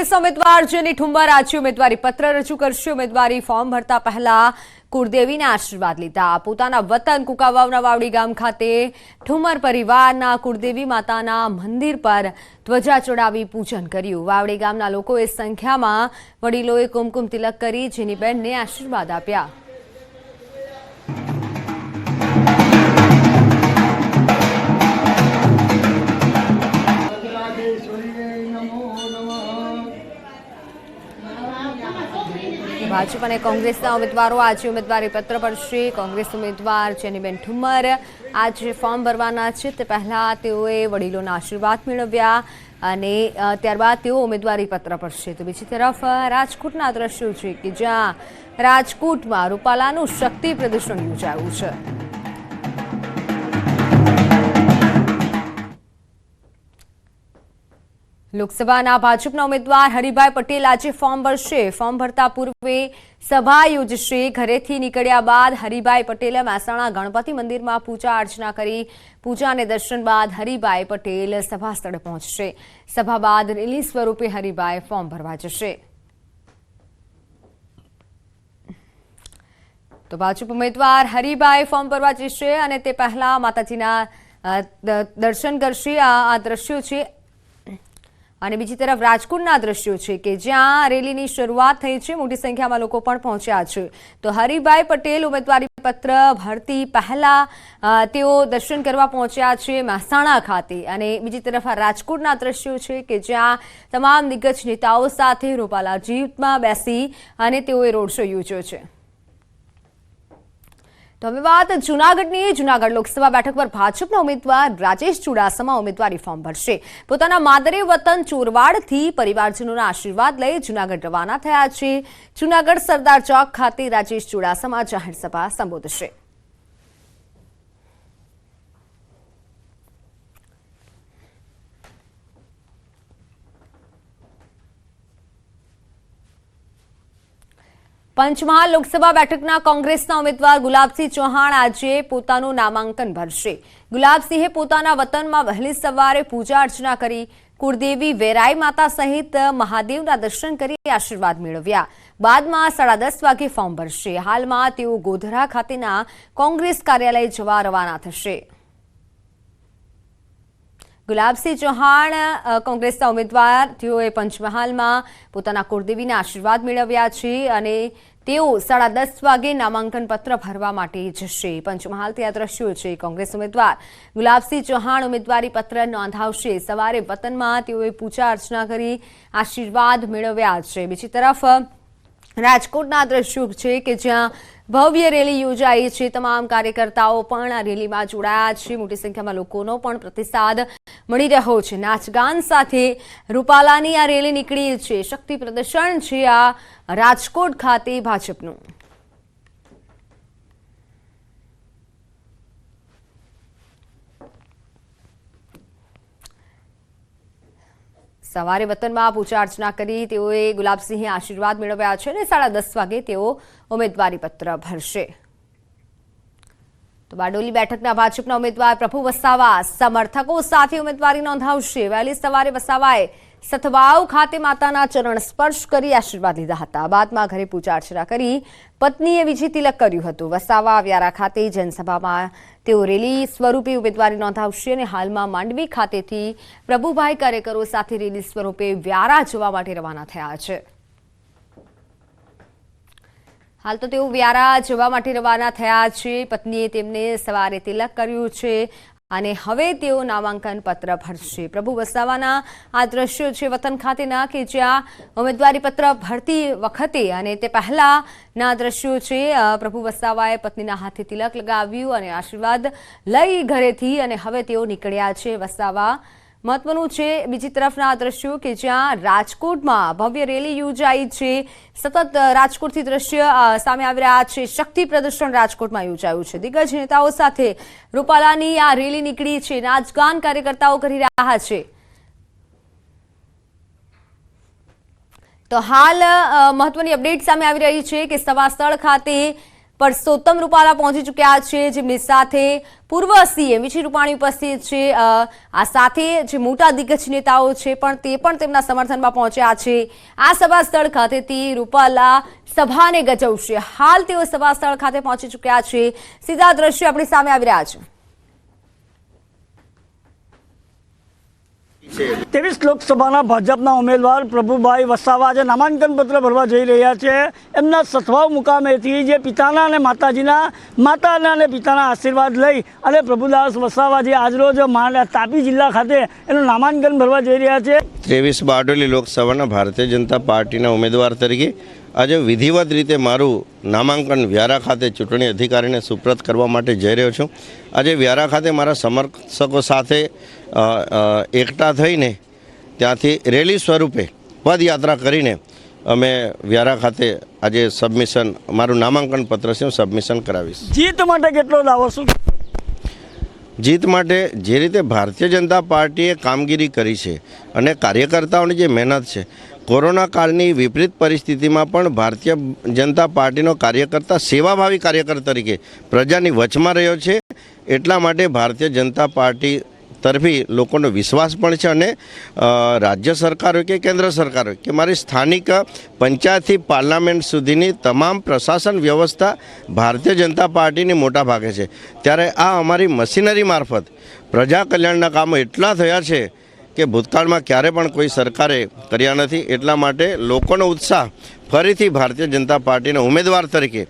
કોંગ્રેસના ઉમેદવાર જેની ઠુંબર આજે ઉમેદવારી પત્ર રજૂ કરશે. ઉમેદવારી ફોર્મ ભરતા પહેલા કુળદેવીના આશીર્વાદ લીધા. પોતાના વતન કુકાવાવના વાવડી ગામ ખાતે ઠુમર પરિવારના કુળદેવી માતાના મંદિર પર ધ્વજા ચડાવી પૂજન કર્યું. વાવડી ગામના લોકોએ સંખ્યામાં વડીલોએ કુમકુમ તિલક કરી જેની બેનને આશીર્વાદ આપ્યા. ભાજપ અને કોંગ્રેસના ઉમેદવારો આજે ઉમેદવારી પત્ર ભરશે. કોંગ્રેસ ઉમેદવાર જેનીબેન ઠુમ્મર આજે ફોર્મ ભરવાના છે. તે પહેલા તેઓએ વડીલોના આશીર્વાદ મેળવ્યા અને ત્યારબાદ તેઓ ઉમેદવારી પત્ર ભરશે. તો બીજી તરફ રાજકોટના દ્રશ્યો છે કે જ્યાં રાજકોટમાં રૂપાલાનું શક્તિ પ્રદર્શન યોજાયું છે. લોકસભાના ભાજપના ઉમેદવાર હરિભાઈ પટેલ આજે ફોર્મ ભરશે. ફોર્મ ભરતા પૂર્વે સભા યોજશે. ઘરેથી નીકળ્યા બાદ હરિભાઈ પટેલે મહેસાણા ગણપતિ મંદિરમાં પૂજા અર્ચના કરી. પૂજા અને દર્શન બાદ હરિભાઈ પટેલ સભા સ્થળે પહોંચશે. સભા બાદ રેલી સ્વરૂપે હરિભાઈ ફોર્મ ભરવા જશે. તો ભાજપ ઉમેદવાર હરિભાઈ ફોર્મ ભરવા જશે અને તે પહેલા માતાજીના દર્શન કરશે. આ દ્રશ્યો છે. અને બીજી તરફ રાજકોટના દ્રશ્યો છે કે જ્યાં રેલીની શરૂઆત થઈ છે. મોટી સંખ્યામાં લોકો પણ પહોંચ્યા છે. તો હરિભાઈ પટેલ ઉમેદવારી પત્ર ભરતી પહેલા તેઓ દર્શન કરવા પહોંચ્યા છે મહેસાણા ખાતે. અને બીજી તરફ આ રાજકોટના દ્રશ્યો છે કે જ્યાં તમામ દિગ્ગજ નેતાઓ સાથે રૂપાલા જીપમાં બેસી અને તેઓએ રોડ શો યોજ્યો છે. તો હવે વાત જૂનાગઢની જૂનાગઢ લોકસભા બેઠક પર ભાજપના ઉમેદવાર રાજેશ ચુડાસમા ઉમેદવારી ફોર્મ ભરશે. પોતાના માદરે વતન ચોરવાડથી પરિવારજનોના આશીર્વાદ લઈ જૂનાગઢ રવાના થયા છે. જૂનાગઢ સરદાર ચોક ખાતે રાજેશ ચુડાસમા જાહેરસભા સંબોધશે. પંચમહાલ લોકસભા બેઠકના કોંગ્રેસના ઉમેદવાર ગુલાબસિંહ ચૌહાણ આજે પોતાનું નામાંકન ભરશે. ગુલાબસિંહે પોતાના વતનમાં વહેલી સવારે પૂજા અર્ચના કરી કુળદેવી વેરાઈ માતા સહિત મહાદેવના દર્શન કરી આશીર્વાદ મેળવ્યા. બાદમાં સાડા દસ વાગે ફોર્મ ભરશે. હાલમાં તેઓ ગોધરા ખાતેના કોંગ્રેસ કાર્યાલય જવા રવાના થશે. ગુલાબસિંહ ચૌહાણ કોંગ્રેસના ઉમેદવાર, તેઓએ પંચમહાલમાં પોતાના કુળદેવીના આશીર્વાદ મેળવ્યા છે અને તેઓ સાડા દસ વાગે નામાંકન પત્ર ભરવા માટે જશે. પંચમહાલથી આ દ્રશ્યો છે. કોંગ્રેસ ઉમેદવાર ગુલાબસિંહ ચૌહાણ ઉમેદવારી પત્ર નોંધાવશે. સવારે વતનમાં તેઓએ પૂજા અર્ચના કરી, આશીર્વાદ મેળવ્યા છે. બીજી તરફ રાજકોટના દ્રશ્યો છે કે જ્યાં ભવ્ય રેલી યોજાઈ છે. તમામ કાર્યકર્તાઓ પણ આ રેલીમાં જોડાયા છે. મોટી સંખ્યામાં લોકોનો પણ પ્રતિસાદ મળી રહ્યો છે. નાચગાન સાથે રૂપાલાની આ રેલી નીકળી છે. શક્તિ પ્રદર્શન છે આ રાજકોટ ખાતે ભાજપનું. સવારે વતનમાં પૂજા અર્ચના કરી તેઓએ ગુલાબસિંહે આશીર્વાદ મેળવ્યા છે અને સાડા દસ વાગે તેઓ ઉમેદવારી પત્ર ભરશે. તો બારડોલી બેઠકના ભાજપના ઉમેદવાર પ્રભુ વસાવા સમર્થકો સાથે ઉમેદવારી નોંધાવશે. વહેલી સવારે વસાવાએ સથવાવ ખાતે માતાના ચરણ સ્પર્શ કરી આશીર્વાદ લીધા હતા. બાદમાં ઘરે પૂજા અર્ચના કરી પત્નીએ વિજય તિલક કર્યું હતું. વસાવા વ્યારા ખાતે જનસભામાં તેઓ રેલી સ્વરૂપે ઉમેદવારી નોંધાવશે અને હાલમાં માંડવી ખાતેથી પ્રભુભાઈ કાર્યકરો સાથે રેલી સ્વરૂપે વ્યારા જવા માટે રવાના થયા છે. હાલ તો તેઓ વ્યારા જવા માટે રવાના થયા છે. પત્નીએ તેમને સવારે તિલક કર્યું છે. અને હવે તેઓ નામાંકન પત્ર ભરશે. પ્રભુ વસાવાના આ દ્રશ્યો છે વતન ખાતેના કે જ્યાં ઉમેદવારી પત્ર ભરતી વખતે અને તે પહેલાના દ્રશ્યો છે પ્રભુ વસાવાએ પત્નીના હાથે તિલક લગાવ્યું અને આશીર્વાદ લઈ ઘરેથી અને હવે તેઓ નીકળ્યા છે વસાવા મહત્વનું છે. બીજી તરફના દ્રશ્યો કે જ્યાં રાજકોટમાં ભવ્ય રેલી યોજાઈ છે. સતત રાજકોટથી દ્રશ્ય સામે આવી રહ્યા છે. શક્તિ પ્રદર્શન રાજકોટમાં યોજાયું છે. દિગ્ગજ નેતાઓ સાથે રૂપાલાની આ રેલી નીકળી છે નાચગાન કાર્યકર્તાઓ કરી રહ્યા છે. તો હાલ મહત્વની અપડેટ સામે આવી રહી છે કે સવાસ્થળ ખાતે પરસોત્તમ રૂપાલા પહોંચી ચૂક્યા છે જેમની સાથે પૂર્વ સીએમ વિજય રૂપાણી ઉપસ્થિત છે. આ સાથે જે મોટા દિગ્ગજ નેતાઓ છે, પણ તે પણ તેમના સમર્થનમાં પહોંચ્યા છે. આ સભા સ્થળ ખાતેથી રૂપાલા સભાને ગજવશે. હાલ તેઓ સભા સ્થળ ખાતે પહોંચી ચૂક્યા છે. સીધા દ્રશ્યો આપણી સામે આવી રહ્યા છે. ત્રેવીસ લોકસભાના ભાજપના ઉમેદવાર પ્રભુભાઈ વસાવા આજે નામાંકન પત્ર ભરવા જઈ રહ્યા છે. એમના સથવાવ મુકામેથી જે પિતાના અને માતાજીના, માતાના અને પિતાના આશીર્વાદ લઈ અને પ્રભુદાસ વસાવા જે આજરોજ તાપી જિલ્લા ખાતે એનું નામાંકન ભરવા જઈ રહ્યા છે. ત્રેવીસ બારડોલી લોકસભાના ભારતીય જનતા પાર્ટીના ઉમેદવાર તરીકે આજે વિધિવત રીતે મારું નામાંકન વ્યારા ખાતે ચૂંટણી અધિકારીને સુપ્રત કરવા માટે જઈ રહ્યો છું. આજે વ્યારા ખાતે મારા સમર્થકો સાથે એકઠા થઈને ત્યાંથી રેલી સ્વરૂપે પદયાત્રા કરીને અમે વ્યારા ખાતે આજે સબમિશન મારું નામાંકન પત્ર છે હું સબમિશન કરાવીશ. જીત માટે કેટલો દાવો શું? જીત માટે જે રીતે ભારતીય જનતા પાર્ટીએ કામગીરી કરી છે અને કાર્યકર્તાઓની જે મહેનત છે કોરોના કાળની વિપરીત પરિસ્થિતિમાં પણ ભારતીય જનતા પાર્ટીનો કાર્યકર્તા, સેવાભાવી કાર્યકર તરીકે પ્રજાની વચમાં રહ્યો છે. એટલા માટે ભારતીય જનતા પાર્ટી તરફી લોકોનો વિશ્વાસ પણ છે અને રાજ્ય સરકાર હોય કે કેન્દ્ર સરકાર હોય કે મારી સ્થાનિક પંચાયતથી પાર્લામેન્ટ સુધીની તમામ પ્રશાસન વ્યવસ્થા ભારતીય જનતા પાર્ટીની મોટા ભાગે છે. ત્યારે આ અમારી મશીનરી મારફત પ્રજા કલ્યાણના કામો એટલા થયા છે કે ભૂતકાળમાં ક્યારે પણ કોઈ સરકારે કર્યા નથી, એટલા માટે લોકોનો ઉત્સાહ ફરીથી ભારતીય જનતા પાર્ટીના ઉમેદવાર તરીકે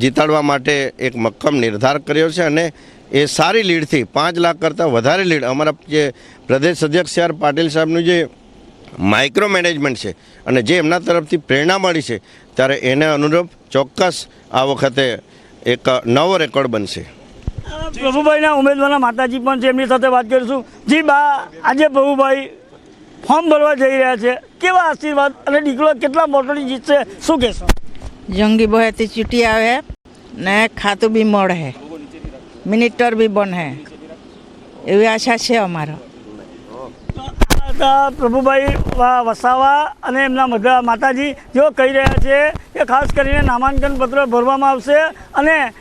જીતાડવા માટે એક મક્કમ નિર્ધાર કર્યો છે અને એ સારી લીડથી, પાંચ લાખ કરતાં વધારે લીડ, અમારા જે પ્રદેશ અધ્યક્ષ સી પાટીલ સાહેબનું જે માઇક્રો મેનેજમેન્ટ છે અને જે એમના તરફથી પ્રેરણા મળી છે, ત્યારે એને અનુરૂપ ચોક્કસ આ વખતે એક નવો રેકોર્ડ બનશે. પ્રભુભાઈના ઉમેદવારના માતાજી પણ છે એમની સાથે વાત કરીશું. જી બા આજે પ્રભુભાઈ ફોર્મ ભરવા જઈ રહ્યા છે. કેવા આશીર્વાદ અને દીકરો કેટલા મોટોની જીતશે શું કહેશો? જંગી બહેતી ચીટી આવે ને ખાતું બી મળે મિનિટર બી બને. એવી આશા છે અમારો. પ્રભુભાઈ વા- વસાવા અને એમના મધા માતાજી. જેઓ કહી રહ્યા છે કે ખાસ કરીને નામાંકન પત્ર ભરવામાં આવશે અને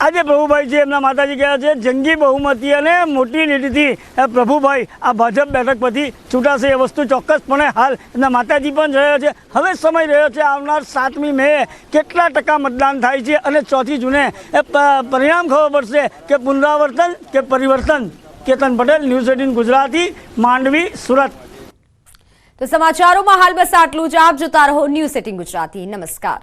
આજે પ્રભુભાઈ છે એમના માતાજી કહ્યા છે, જંગી બહુમતી અને મોટી લીટીથી પ્રભુભાઈ આ ભાજપ બેઠક પરથી ચૂંટાશે એ વસ્તુ ચોક્કસપણે હાલ એમના માતાજી પણ રહ્યા છે. હવે સમય રહ્યો છે આવનાર સાતમી મે. કેટલા ટકા મતદાન થાય છે અને ચોથી જૂને, એ પરિણામ ખબર પડશે કે પુનરાવર્તન કે પરિવર્તન? Ketan Patel, news eighteen Gujarati, Mandvi, Surat. તો સમાચારોમાં હાલ બસ આટલું જ. આપ જોતા રહો ન્યૂઝ સેટિંગ ગુજરાતી. નમસ્કાર.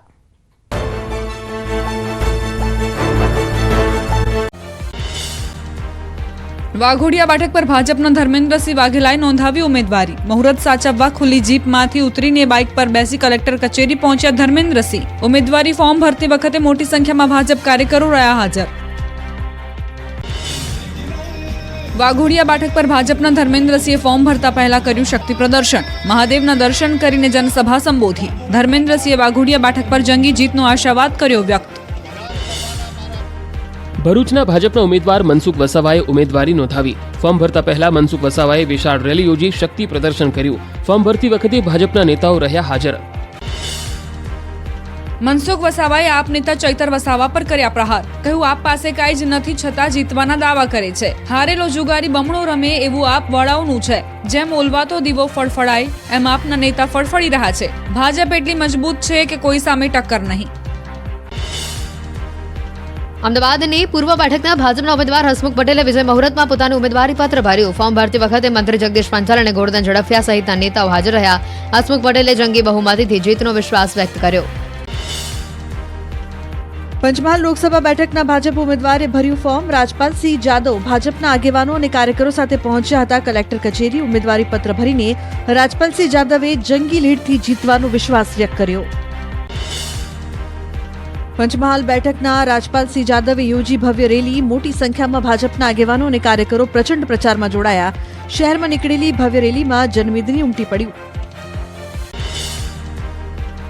વાઘોડિયા બેઠક પર ભાજપના ધર્મેન્દ્રસિંહ વાઘેલાએ નોંધાવી ઉમેદવારી. મુહૂર્ત સાચવવા ખુલ્લી જીપમાંથી ઉતરીને બાઇક પર બેસી કલેક્ટર કચેરી પહોંચ્યા ધર્મેન્દ્રસિંહ. ઉમેદવારી ફોર્મ ભરતી વખતે મોટી સંખ્યામાં ભાજપ કાર્યકરો રહ્યા હાજર. વાઘોડિયા બેઠક પર ભાજપના ધર્મેન્દ્રસિંહે ફોર્મ ભરતા પહેલા કર્યું શક્તિ પ્રદર્શન. મહાદેવના દર્શન કરીને જનસભા સંબોધી. ધર્મેન્દ્રસિંહે વાઘોડિયા બેઠક પર જંગી જીતનો આશાવાદ કર્યો વ્યક્ત. ભરૂચના ભાજપના ઉમેદવાર મનસુખ વસાવાએ ઉમેદવારી નોંધાવી. ફોર્મ ભરતા પહેલા મનસુખ વસાવાએ વિશાળ રેલી યોજી શક્તિ પ્રદર્શન કર્યું. ફોર્મ ભરતી વખતે ભાજપના નેતાઓ રહ્યા હાજર. મનસુખ વસાવાએ આપ નેતા ચૈતર વસાવા પર કર્યા પ્રહાર. કહ્યું, આપ પાસે કાંઈ જ નથી, છતાં જીતવાના દાવા કરે છે. હારેલો જુગારી બમણો રમે એવું આપ વડાઓનું છે. જેમ ઓલવાતો દીવો ફળફળાય, એમ આપના નેતા ફળફળી રહ્યા છે. ભાજપ એટલી મજબૂત છે કે કોઈ સામે ટક્કર નહીં. અમદાવાદની પૂર્વ બેઠકના ભાજપના ઉમેદવાર હસમુખ પટેલે વિજય મુહૂર્તમાં પોતાનું ઉમેદવારી પત્ર ભર્યું. ફોર્મ ભરતી વખતે મંત્રી જગદીશ પંચાલ અને ગોરધન ઝડફિયા સહિતના નેતાઓ હાજર રહ્યા. હસમુખ પટેલે જંગી બહુમતીથી જીતનો વિશ્વાસ વ્યક્ત કર્યો. પંચમહાલ લોકસભા બેઠકના ભાજપ ઉમેદવારે ભર્યું ફોર્મ. રાજપાલસિંહ જાદવ ભાજપના આગેવાનો અને કાર્યકરો સાથે પહોંચ્યા હતા કલેક્ટર કચેરી. ઉમેદવારી પત્ર ભરીને રાજપાલસિંહ જાદવે જંગી લીડથી જીતવાનો વિશ્વાસ વ્યક્ત કર્યો. પંચમહાલ બેઠકના રાજપાલસિંહ જાદવે યોજી ભવ્ય રેલી, મોટી સંખ્યામાં ભાજપના આગેવાનો અને કાર્યકરો પ્રચંડ પ્રચારમાં જોડાયા. શહેરમાં નીકળેલી ભવ્ય રેલીમાં જનમેદની ઉમટી પડ્યું.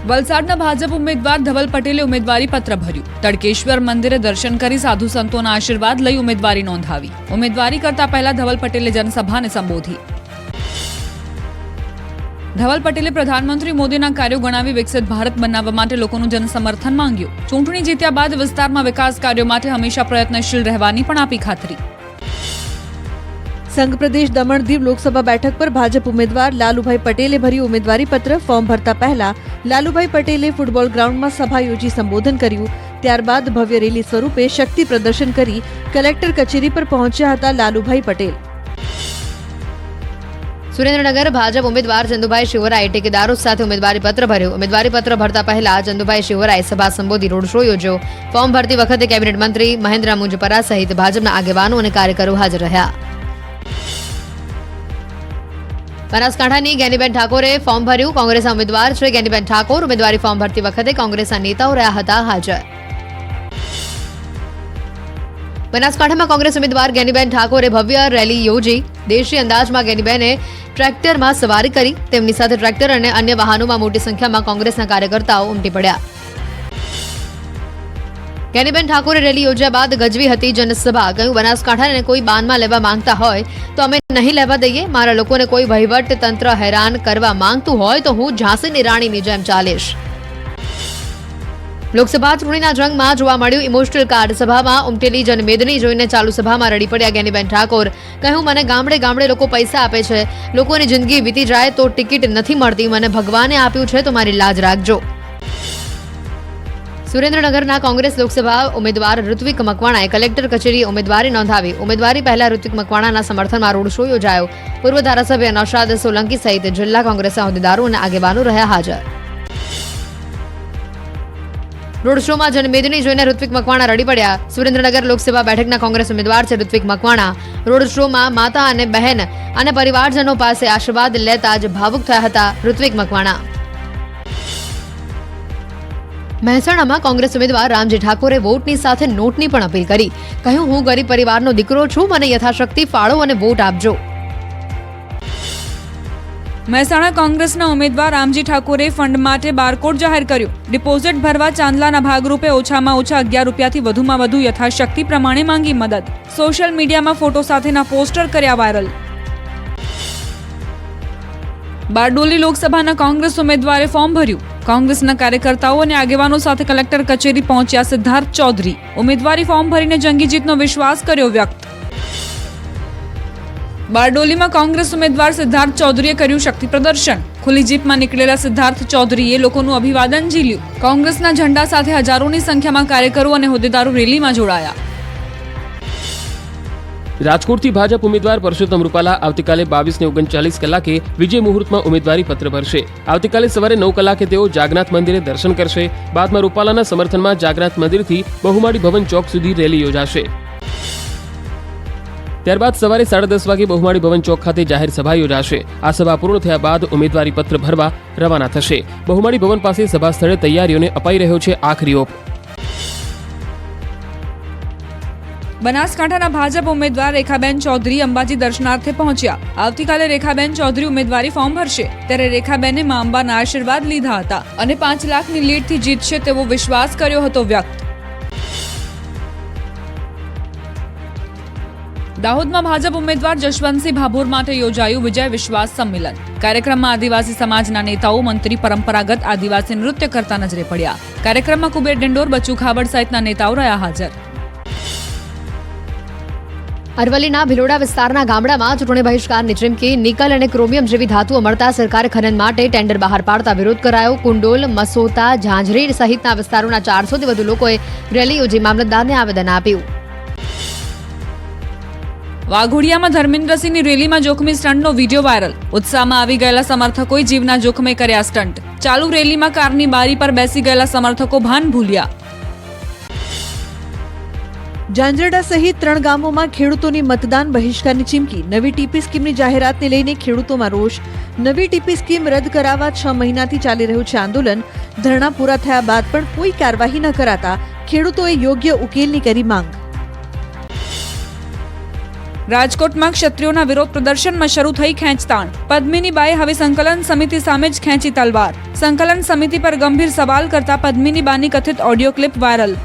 વલસાડના ભાજપ ઉમેદવાર ધવલ પટેલે ઉમેદવારી પત્ર ભર્યું. તડકેશ્વર મંદિરે દર્શન કરી સાધુ સંતોના આશીર્વાદ લઈ ઉમેદવારી નોંધાવી. ઉમેદવારી કરતા પહેલા ધવલ પટેલે જનસભાને સંબોધી. ધવલ પટેલે પ્રધાનમંત્રી મોદીના કાર્યો ગણાવી વિકસિત ભારત બનાવવા માટે લોકોનું જનસમર્થન માંગ્યું. ચૂંટણી જીત્યા બાદ વિસ્તારમાં વિકાસ કાર્યો માટે હંમેશા પ્રયત્નશીલ રહેવાની પણ આપી ખાતરી. સંઘ પ્રદેશ દમણ દીવ લોકસભા બેઠક પર ભાજપ ઉમેદવાર લાલુભાઈ પટેલે ભર્યું ઉમેદવારી પત્ર ફોર્મ ભરતા પહેલા લાલુભાઈ પટેલે ફૂટબોલ ગ્રાઉન્ડમાં સભા યોજી સંબોધન કર્યું. ત્યારબાદ ભવ્ય રેલી સ્વરૂપે શક્તિ પ્રદર્શન કરી કલેક્ટર કચેરી પર પહોંચ્યા હતા લાલુભાઈ પટેલ. સુરેન્દ્રનગર ભાજપ ઉમેદવાર ચંદુભાઈ શિવરાએ ટેકેદારો સાથે ઉમેદવારી ભર્યું. ઉમેદવારી ભરતા પહેલા ચંદુભાઈ શિવરાએ સભા સંબોધી રોડ શો યોજ્યો. ફોર્મ ભરતી વખતે કેબિનેટ મંત્રી મહેન્દ્ર મુંજપરા સહિત ભાજપના આગેવાનો અને કાર્યકરો હાજર રહ્યા. બનાસકાંઠાની જ્ઞાનીબેન ઠાકોરે ફોર્મ ભર્યું. કોંગ્રેસના ઉમેદવાર છે જ્ઞાનીબેન ઠાકોર ઉમેદવારી ફોર્મ ભરતી વખતે કોંગ્રેસના નેતાઓ રહ્યા હતા હાજર. બનાસકાંઠામાં કોંગ્રેસ ઉમેદવાર ગેનીબેન ઠાકોરે ભવ્ય રેલી યોજી. દેશી અંદાજમાં ગેનીબેને ટ્રેક્ટરમાં સવારી કરી તેમની સાથે ટ્રેક્ટર અને અન્ય વાહનોમાં મોટી સંખ્યામાં કોંગ્રેસના કાર્યકર્તાઓ ઉમટી પડ્યા. ગેનીબેન ઠાકોરે રેલી યોજ્યા બાદ ગજવી હતી જનસભા. કહ્યું, બનાસકાંઠાને કોઈ બાનમાં લેવા માંગતા હોય તો અમે નહીં લેવા દઈએ. મારા લોકોને કોઈ વહીવટ તંત્ર હેરાન કરવા માંગતું હોય તો હું ઝાંસીની રાણીની જેમ ચાલીશ. લોકસભા ચૂંટણીના જંગમાં જોવા મળ્યું ઇમોશનલ કાર્ડ સભામાં ઉમટેલી જનમેદની જોઈને ચાલુ સભામાં રડી પડ્યા જ્ઞાનીબેન ઠાકોર. કહ્યું, મને ગામડે ગામડે લોકો પૈસા આપે છે. લોકોની જિંદગી વીતી જાય તો ટિકિટ નથી મળતી. મને ભગવાને આપ્યું છે તો મારી લાજ રાખજો. સુરેન્દ્રનગરના કોંગ્રેસ લોકસભા ઉમેદવાર ઋત્વિક મકવાણાએ કલેક્ટર કચેરી ઉમેદવારી નોંધાવી. ઉમેદવારી પહેલા ઋત્વિક મકવાણાના સમર્થનમાં રોડ શો યોજાયો. પૂર્વ ધારાસભ્ય નૌશાદ સોલંકી સહિત જિલ્લા કોંગ્રેસના હોદ્દેદારો અને આગેવાનો રહ્યા હાજર. રોડ શોમાં જનમેદની જોઈને ઋત્વિક મકવાણા રડી પડ્યા. સુરેન્દ્રનગર લોકસભા બેઠકના કોંગ્રેસ ઉમેદવાર છે ઋત્વિક મકવાણા. રોડ શોમાં માતા અને બહેન અને પરિવારજનો પાસે આશીર્વાદ લેતા જ ભાવુક થયા હતા ઋત્વિક મકવાણા. મહેસાણામાં કોંગ્રેસ ઉમેદવાર રામજી ઠાકોરે વોટની સાથે નોટની પણ અપીલ કરી. કહ્યું, હું ગરીબ પરિવારનો દીકરો છું, મને યથાશક્તિ ફાળો અને વોટ આપજો. મહેસાણા કોંગ્રેસના ઉમેદવાર રામજી ઠાકોરે ફંડ માટે બારકોડ જાહેર કર્યો. ડિપોઝિટ ભરવા ચાંદલાના ભાગરૂપે ઓછામાં ઓછા અગિયાર રૂપિયાથી વધુમાં વધુ યથાશક્તિ પ્રમાણે માંગી મદદ. સોશિયલ મીડિયામાં ફોટો સાથેના પોસ્ટર કર્યા વાયરલ. બારડોલી લોકસભાના કોંગ્રેસ ઉમેદવારે ફોર્મ ભર્યું. કોંગ્રેસના કાર્યકર્તાઓ અને આગેવાનો સાથે કલેક્ટર કચેરી પહોંચ્યા સિદ્ધાર્થ ચૌધરી. ઉમેદવારી ફોર્મ ભરીને જંગી જીતનો વિશ્વાસ કર્યો વ્યક્ત. બારડોલીમાં કોંગ્રેસ ઉમેદવાર સિદ્ધાર્થ ચૌધરીએ કર્યું શક્તિ પ્રદર્શન. ખુલ્લી જીપમાં નીકળેલા સિદ્ધાર્થ ચૌધરીએ લોકોનું અભિવાદન ઝીલ્યું. કોંગ્રેસના ઝંડા સાથે હજારોની સંખ્યામાં કાર્યકરો અને હોદ્દેદારો રેલીમાં જોડાયા. રાજકોટથી ભાજપ ઉમેદવાર પરસોત્તમ રૂપાલા આવતીકાલે બાવીસને ઓગણચાલીસ કલાકે વિજય મુહૂર્તમાં ઉમેદવારી પત્ર ભરશે. આવતીકાલે સવારે નવ કલાકે તેઓ જાગનાથ મંદિરે દર્શન કરશે. બાદમાં રૂપાલાના સમર્થનમાં જાગનાથ મંદિરથી બહુમાળી ભવન ચોક સુધી રેલી યોજાશે. ત્યારબાદ સવારે સાડા દસ વાગે બહુમાળી ભવન ચોક ખાતે જાહેર સભા યોજાશે. આ સભા પૂર્ણ થયા બાદ ઉમેદવારી પત્ર ભરવા રવાના થશે. બહુમાળી ભવન પાસે સભા સ્થળે તૈયારીઓને અપાઈ રહ્યો છે આખરી ઓપ. બનાસકાંઠાના ભાજપ ઉમેદવાર રેખાબેન ચૌધરી અંબાજી દર્શનાર્થે પહોંચ્યા. આવતીકાલે રેખાબેન ચૌધરી ઉમેદવારી ફોર્મ ભરશે. ત્યારે રેખાબેને મા અંબાના આશીર્વાદ લીધા હતા અને પાંચ લાખની લીડથી જીતશે તેવો વિશ્વાસ કર્યો હતો વ્યક્ત. દાહોદમાં ભાજપ ઉમેદવાર જશવંતસિંહ ભાભોર માટે યોજાયું વિજય વિશ્વાસ સંમેલન. કાર્યક્રમમાં આદિવાસી સમાજના નેતાઓ, મંત્રી, પરંપરાગત આદિવાસી નૃત્ય કરતા નજરે પડ્યા. કાર્યક્રમમાં કુબેર ડિંડોર બચુ ખાબડ સહિતના નેતાઓ રહ્યા હાજર. અરવલ્લીના ભિલોડા વિસ્તારના ગામડામાં ચૂંટણી બહિષ્કારની ચીમકી નિકલ અને ક્રોમિયમ જેવી ધાતુઓ મળતા સરકારે ખનન માટે ટેન્ડર બહાર પાડતા વિરોધ કરાયો. કુંડોલ, મસોતા, ઝાંઝરી સહિતના વિસ્તારોના ચારસોથી વધુ લોકોએ રેલી યોજી મામલતદારને આવેદન આપ્યું. વાઘોડિયામાં ધર્મેન્દ્રસિંહની રેલીમાં જોખમી સ્ટન્ટનો વીડિયો વાયરલ. ઉત્સાહમાં આવી ગયેલા સમર્થકોએ જીવના જોખમે કર્યા સ્ટન્ટ. ચાલુ રેલીમાં કારની બારી પર બેસી ગયેલા સમર્થકો ભાન ભૂલ્યા. ઝાંઝરડા સહિત ત્રણ ગામોમાં ખેડૂતોની મતદાન બહિષ્કારની ચીમકી. નવી ટીપી સ્કીમની જાહેરાતને લઈને ખેડૂતોમાં રોષ. નવી ટીપી સ્કીમ રદ કરાવવા છ મહિનાથી ચાલી રહ્યું છે આંદોલન. ધરણા પૂરા થયા બાદ પણ કોઈ કાર્યવાહી ન કરાતા ખેડૂતોએ યોગ્ય ઉકેલની કરી માંગ. રાજકોટમાં ક્ષત્રિયોના વિરોધ પ્રદર્શનમાં શરૂ થઈ ખેંચતાણ. પદ્મિનીબાએ હવે સંકલન સમિતિ સામે જ ખેંચી તલવાર. સંકલન સમિતિ પર ગંભીર સવાલ કરતા પદ્મિનીબાની કથિત ઓડિયો ક્લિપ વાયરલ.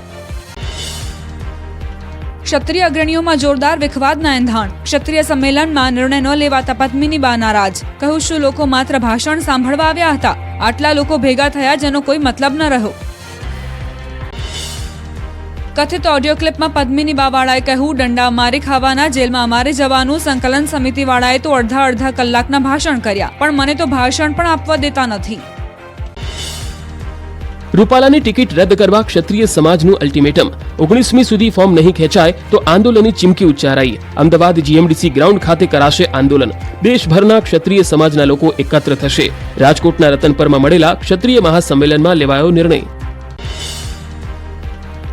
ક્ષત્રિય અગ્રણીઓમાં જોરદાર વિખવાદના એંધાણ. ક્ષત્રિય સંમેલનમાં નિર્ણય ન લેવાતા પદ્મિની બા નારાજ. કહ્યું શું લોકો માત્ર ભાષણ સાંભળવા આવ્યા હતા. આટલા લોકો ભેગા થયા, જેનો કોઈ મતલબ ન રહ્યો. કથિત ઓડિયો ક્લિપમાં પદ્મિની બાવાળાએ કહ્યું દંડા મારી ખાવાના જેલમાં અમારે જવાનું. સંકલન સમિતિવાળાએ તો અડધા અડધા કલાકના ભાષણ કર્યા, પણ મને તો ભાષણ પણ આપવા દેતા નથી. રૂપાલાની ટિકિટ રદ કરવા ક્ષત્રિય સમાજનું અલ્ટિમેટમ ઓગણીસમી સુધી ફોર્મ નહીં ખેંચાય તો આંદોલનની ચીમકી ઉચ્ચારાઈ. અમદાવાદ જીએમડીસી ગ્રાઉન્ડ ખાતે કરાશે આંદોલન. દેશભરના ક્ષત્રિય સમાજના લોકો એકત્ર થશે. રાજકોટના રતનપરમાં મળેલા ક્ષત્રિય મહાસંમેલનમાં લેવાયો નિર્ણય.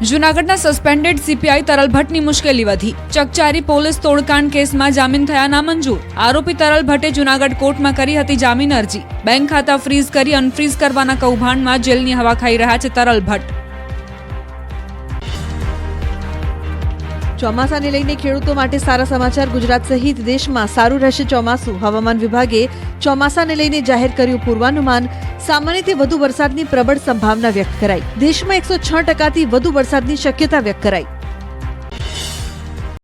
જૂનાગઢના સસ્પેન્ડેડ સીપીઆઈ તરલ ભટ્ટની મુશ્કેલી વધી. ચકચારી પોલીસ તોડકાંડ કેસમાં જામીન થયા નામંજૂર. આરોપી તરલ ભટ્ટે જૂનાગઢ કોર્ટમાં કરી હતી જામીન અરજી. બેંક ખાતા ફ્રીઝ કરી અનફ્રીઝ કરવાના કૌભાંડમાં જેલની હવા ખાઈ રહ્યા છે તરલ ભટ્ટ. ચોમાસાને લઈને ખેડૂતો માટે સારા સમાચાર. ગુજરાત સહિત દેશમાં સારું રહેશે ચોમાસું. હવામાન વિભાગે ચોમાસાને લઈને જાહેર કર્યું પૂર્વાનુમાન. સામાન્યથી વધુ વરસાદની પ્રબળ સંભાવના વ્યક્ત કરાઈ. દેશમાં એકસો છ ટકાથી વધુ વરસાદની શક્યતા વ્યક્ત કરાઈ.